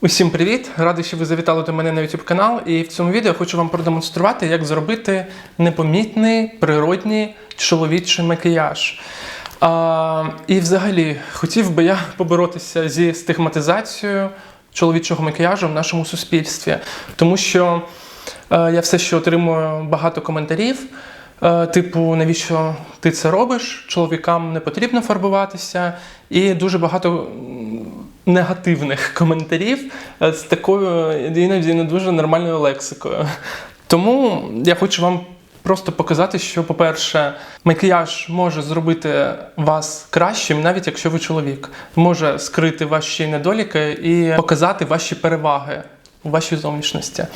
Усім привіт! Радий, що ви завітали до мене на YouTube канал. І в цьому відео хочу вам продемонструвати, як зробити непомітний природній чоловічий макіяж. А, і взагалі хотів би я поборотися зі стигматизацією чоловічого макіяжу в нашому суспільстві, тому що е, я все ще отримую багато коментарів. е, Типу, навіщо ти це робиш? Чоловікам не потрібно фарбуватися, і дуже багато негативних коментарів е, з такою іноді не дуже нормальною лексикою. Тому я хочу вам просто показати, що, по-перше, макіяж може зробити вас кращим, навіть якщо ви чоловік, може скрити ваші недоліки і показати ваші переваги у вашій зовнішності.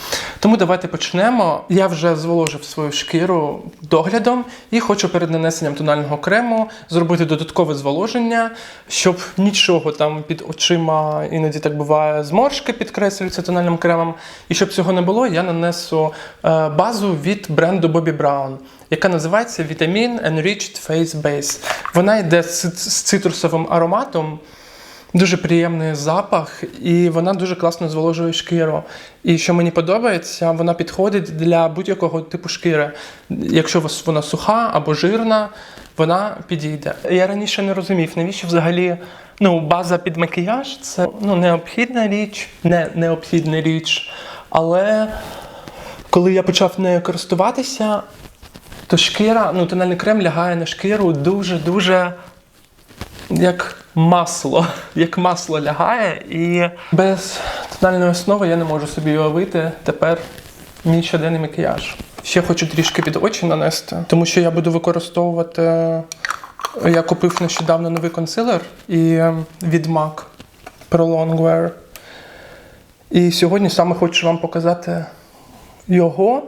Тому давайте почнемо. Я вже зволожив свою шкіру доглядом і хочу перед нанесенням тонального крему зробити додаткове зволоження, щоб нічого там під очима іноді так буває, зморшки підкреслюються тональним кремом. І щоб цього не було, я нанесу е, базу від бренду Bobbi Brown, яка називається Vitamin Enriched Face Base. Вона йде з, з цитрусовим ароматом. Дуже приємний запах, і вона дуже класно зволожує шкіру. І що мені подобається, вона підходить для будь-якого типу шкіри. Якщо вона суха або жирна, вона підійде. Я раніше не розумів, навіщо взагалі ну, база під макіяж це ну, необхідна річ, не необхідна річ. Але коли я почав нею користуватися, то шкіра, ну, тональний крем лягає на шкіру дуже-дуже як масло, як масло лягає, і без тональної основи я не можу собі уявити тепер мій щоденний макіяж. Ще хочу трішки під очі нанести, тому що я буду використовувати. Я купив нещодавно новий консилер і ем, від MAC Pro Longwear. І сьогодні саме хочу вам показати його,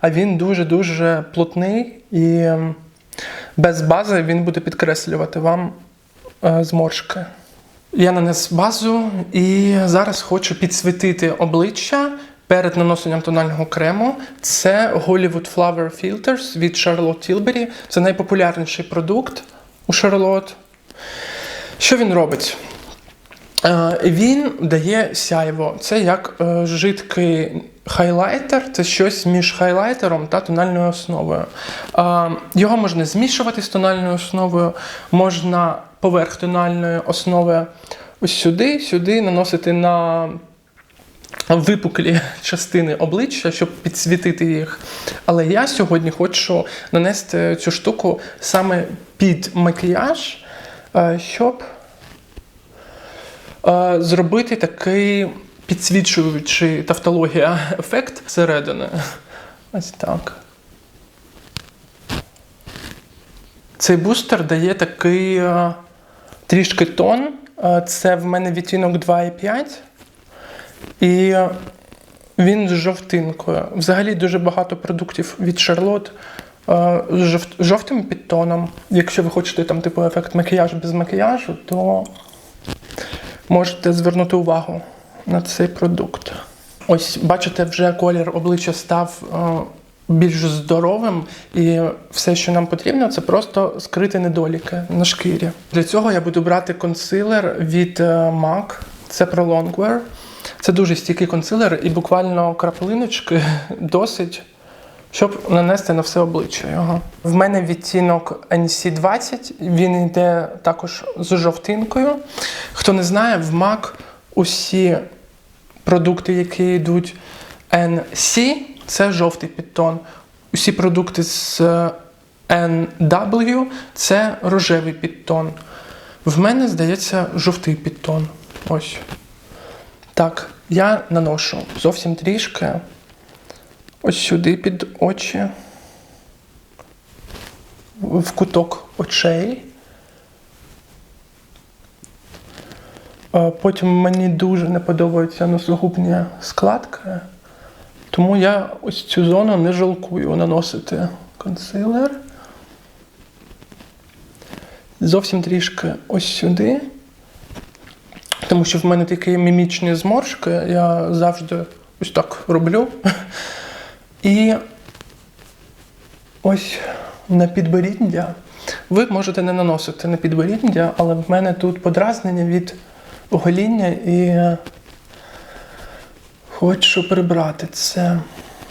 а він дуже-дуже плотний і ем, без бази він буде підкреслювати вам зморшки. Я нанес базу і зараз хочу підсвітити обличчя перед наносенням тонального крему. Це Hollywood Flower Filters від Charlotte Tilbury. Це найпопулярніший продукт у Charlotte. Що він робить? Е, Він дає сяйво. Це як е, жидкий хайлайтер, це щось між хайлайтером та тональною основою. Е, Його можна змішувати з тональною основою, можна поверх тональної основи ось сюди, сюди наносити на випуклі частини обличчя, щоб підсвітити їх. Але я сьогодні хочу нанести цю штуку саме під макіяж, е, щоб е, зробити такий підсвічуючий тавтологія ефект зсередини. Ось так. Цей бустер дає такий е, трішки тон. Е, Це в мене відтінок 2,5. І він з жовтинкою. Взагалі дуже багато продуктів від Charlotte е, з жовтим підтоном. Якщо ви хочете там, типу, ефект макіяжу без макіяжу, то можете звернути увагу на цей продукт. Ось, бачите, вже колір обличчя став е, більш здоровим, і все, що нам потрібно, це просто скрити недоліки на шкірі. Для цього я буду брати консилер від е, MAC, це Pro Longwear. Це дуже стійкий консилер, і буквально краплиночки досить, щоб нанести на все обличчя його. В мене відтінок NC20, він йде також з жовтинкою. Хто не знає, в MAC усі продукти, які йдуть NC, це жовтий підтон. Усі продукти з NW це рожевий підтон. В мене, здається, жовтий підтон. Ось. Так, я наношу зовсім трішки. Ось сюди під очі, в куток очей. Е, Потім мені дуже не подобаються носогубні складки, тому я ось цю зону не жалкую наносити консилер. Зовсім трішки ось сюди. Тому що в мене такі мімічні зморшки, я завжди ось так роблю. І ось на підборіддя. Ви можете не наносити на підборіддя, але в мене тут подразнення від огоління і Хочу прибрати це.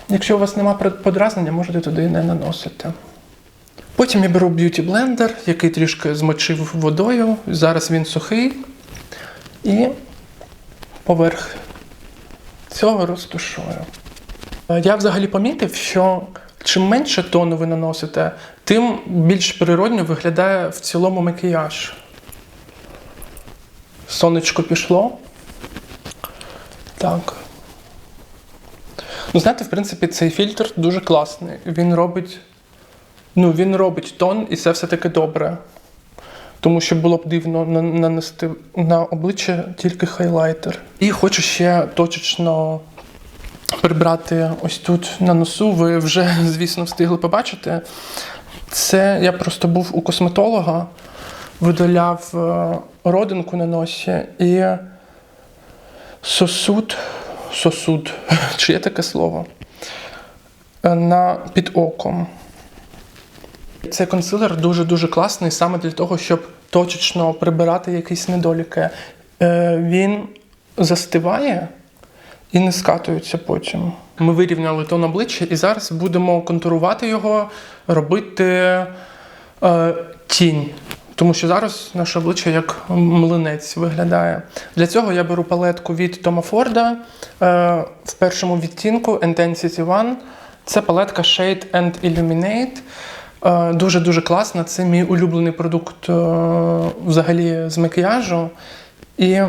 Якщо у вас нема подразнення, можете туди не наносити. Потім я беру б'юті блендер, який трішки змочив водою. Зараз він сухий. І поверх цього розтушую. Я взагалі помітив, що чим менше тону ви наносите, тим більш природньо виглядає в цілому макіяж. Сонечко пішло. Так. Ну, знаєте, в принципі, цей фільтр дуже класний. Він робить. Ну, він робить тон, і це все-таки добре. Тому що було б дивно нанести на обличчя тільки хайлайтер. І хочу ще точечно прибрати ось тут на носу. Ви вже, звісно, встигли побачити. Це я просто був у косметолога, видаляв е, родинку на носі і сосуд, сосуд, чи є таке слово, е, на, під оком. Цей консилер дуже-дуже класний саме для того, щоб точечно прибирати якісь недоліки. Е, Він застиває і не скатується потім. Ми вирівняли тон обличчя і зараз будемо контурувати його, робити е, тінь. Тому що зараз наше обличчя як млинець виглядає. Для цього я беру палетку від Тома Форда е, в першому відтінку Intensity One. Це палетка Shade and Illuminate. Е, Дуже-дуже класна. Це мій улюблений продукт е, взагалі з макіяжу. І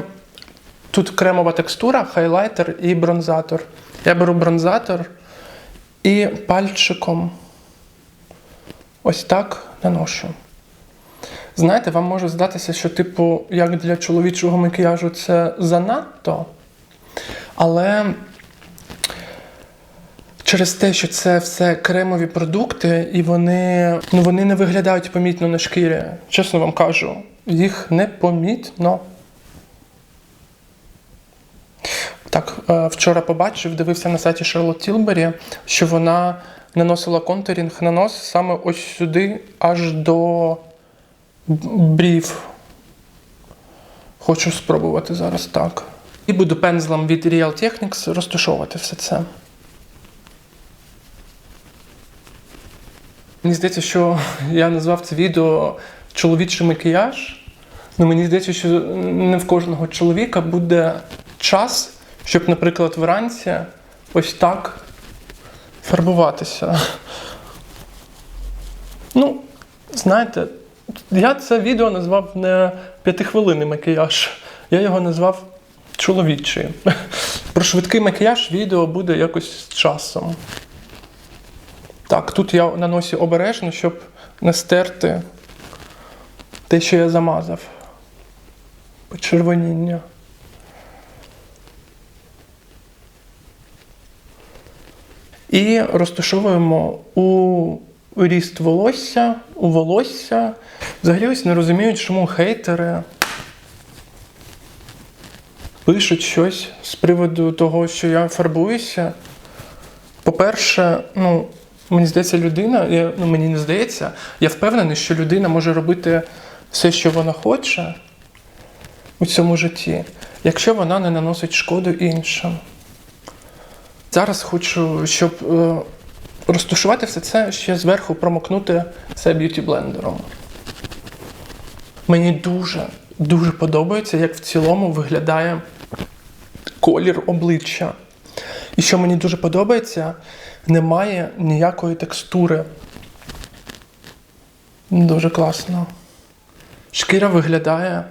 тут кремова текстура, хайлайтер і бронзатор. Я беру бронзатор і пальчиком ось так наношу. Знаєте, вам може здатися, що, типу, як для чоловічого макіяжу це занадто. Але через те, що це все кремові продукти, і вони, ну, вони не виглядають помітно на шкірі. Чесно вам кажу, їх не помітно. Так, е, вчора побачив, дивився на сайті Шарлот Тілбері, що вона наносила контурінг на нос саме ось сюди, аж до брів. Хочу спробувати зараз так. І буду пензлем від Real Techniques розташовувати все це. Мені здається, що я назвав це відео чоловічий макіяж. Ну, мені здається, що не в кожного чоловіка буде час, щоб, наприклад, вранці ось так фарбуватися. Ну, знаєте, я це відео назвав не п'ятихвилинний макіяж, я його назвав чоловічий. Про швидкий макіяж відео буде якось з часом. Так, тут я на носі обережно, щоб не стерти те, що я замазав. Почервоніння. І розташовуємо у ріст волосся, у волосся. Взагалі ось не розуміють, чому хейтери пишуть щось з приводу того, що я фарбуюся. По-перше, ну, мені здається, людина, я, ну, мені не здається, я впевнений, що людина може робити все, що вона хоче у цьому житті, якщо вона не наносить шкоду іншим. Зараз хочу, щоб розташувати все це ще зверху промокнути це б'юті блендером. Мені дуже, дуже подобається, як в цілому виглядає колір обличчя. І що мені дуже подобається, немає ніякої текстури. Дуже класно. Шкіра виглядає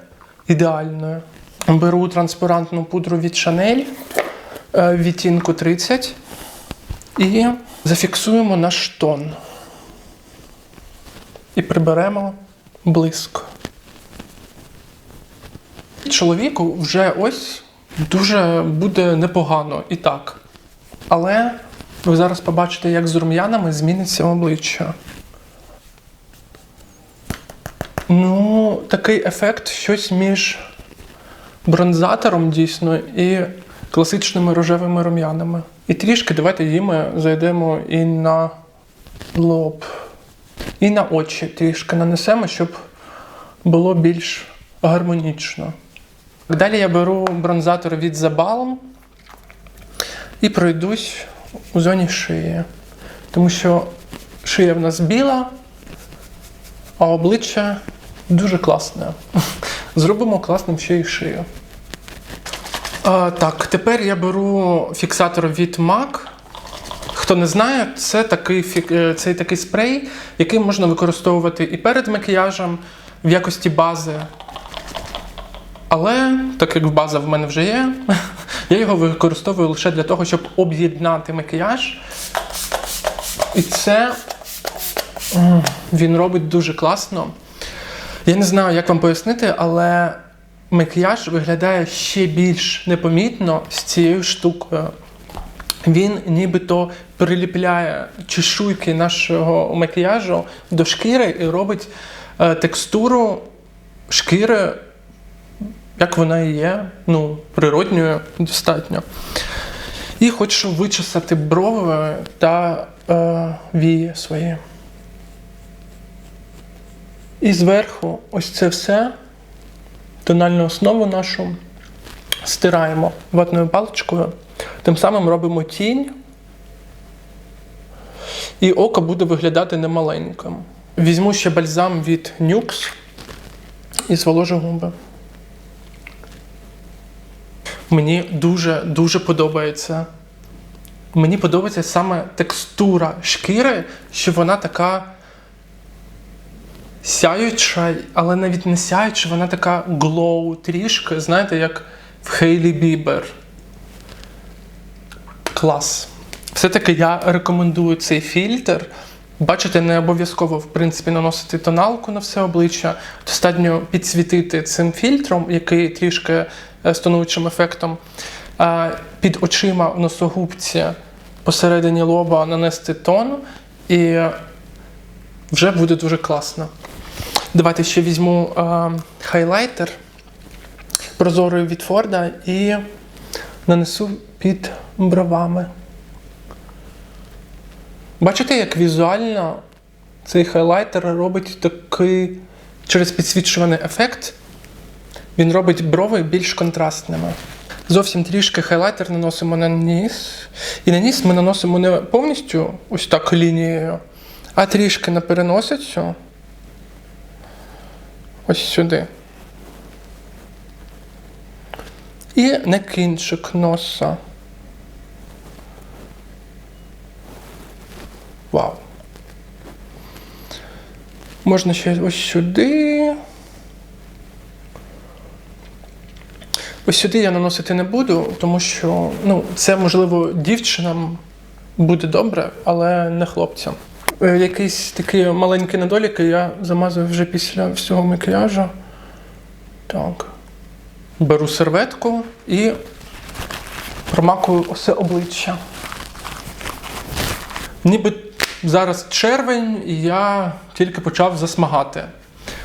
ідеальною. Беру транспарантну пудру від Chanel е, відтінку 30 і зафіксуємо наш тон. І приберемо блиск. Чоловіку вже ось дуже буде непогано і так. Але ви зараз побачите, як з рум'янами зміниться обличчя. Ну, такий ефект щось між бронзатором дійсно і класичними рожевими рум'янами. І трішки давайте її ми зайдемо і на лоб, і на очі трішки нанесемо, щоб було більш гармонічно. Далі я беру бронзатор від Balm. і пройдусь у зоні шиї. Тому що шия в нас біла, а обличчя дуже класне. Зробимо класним ще й шию. А, так, тепер я беру фіксатор від MAC. Хто не знає, це такий, е, це такий спрей, який можна використовувати і перед макіяжем в якості бази. Але так як база в мене вже є, я його використовую лише для того, щоб об'єднати макіяж. І це він робить дуже класно. Я не знаю, як вам пояснити, але макіяж виглядає ще більш непомітно з цією штукою. Він нібито приліпляє чешуйки нашого макіяжу до шкіри і робить е, текстуру шкіри, як вона і є, ну, природньою достатньо. І хочу вичесати брови та е, вії свої. І зверху ось це все, тональну основу нашу стираємо ватною паличкою. Тим самим робимо тінь, і око буде виглядати немаленьким. Візьму ще бальзам від Nux і зволожу губи. Мені дуже дуже подобається. Мені подобається саме текстура шкіри, що вона така сяюча, але навіть не сяюча, вона така глоу трішки, знаєте, як в Хейлі Бібер. Клас. Все-таки я рекомендую цей фільтр. Бачите, не обов'язково в принципі наносити тоналку на все обличчя. Достатньо підсвітити цим фільтром, який трішки е, з тонуючим ефектом. Під очима в носогубці посередині лоба нанести тон, і вже буде дуже класно. Давайте ще візьму е, хайлайтер прозорий від Форда і нанесу під бровами. Бачите, як візуально цей хайлайтер робить такий через підсвічуваний ефект. Він робить брови більш контрастними. Зовсім трішки хайлайтер наносимо на ніс. І на ніс ми наносимо не повністю ось так лінією, а трішки на переносицю. Ось сюди. І на кінчик носа. Вау. Можна ще ось сюди. Ось сюди я наносити не буду, тому що ну, це, можливо, дівчинам буде добре, але не хлопцям. Е, Якісь такі маленькі недоліки я замазую вже після всього макіяжу. Так. Беру серветку і промакую усе обличчя. Ніби зараз червень, і я тільки почав засмагати.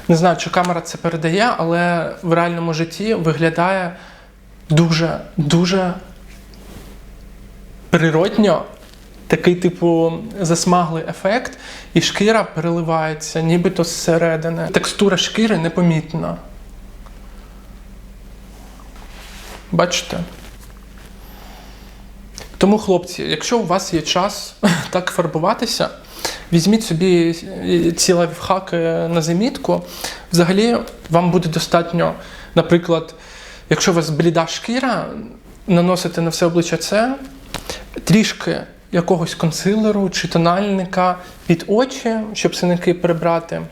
Не знаю, чи камера це передає, але в реальному житті виглядає дуже, дуже природньо. Такий, типу, засмаглий ефект, і шкіра переливається, нібито зсередини. Текстура шкіри непомітна. Бачите? Тому, хлопці, якщо у вас є час так фарбуватися, візьміть собі ці лайфхаки на замітку. Взагалі, вам буде достатньо, наприклад, якщо у вас бліда шкіра, наносите на все обличчя це, трішки якогось консилеру чи тональника під очі, щоб синяки прибрати,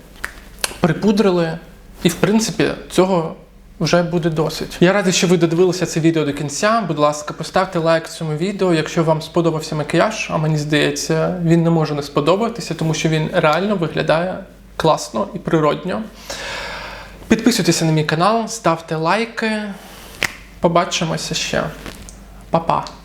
припудрили, і, в принципі, цього вже буде досить. Я радий, що ви додивилися це відео до кінця. Будь ласка, поставте лайк цьому відео, якщо вам сподобався макіяж, а мені здається, він не може не сподобатися, тому що він реально виглядає класно і природньо. Підписуйтеся на мій канал, ставте лайки. Побачимося ще. Па-па!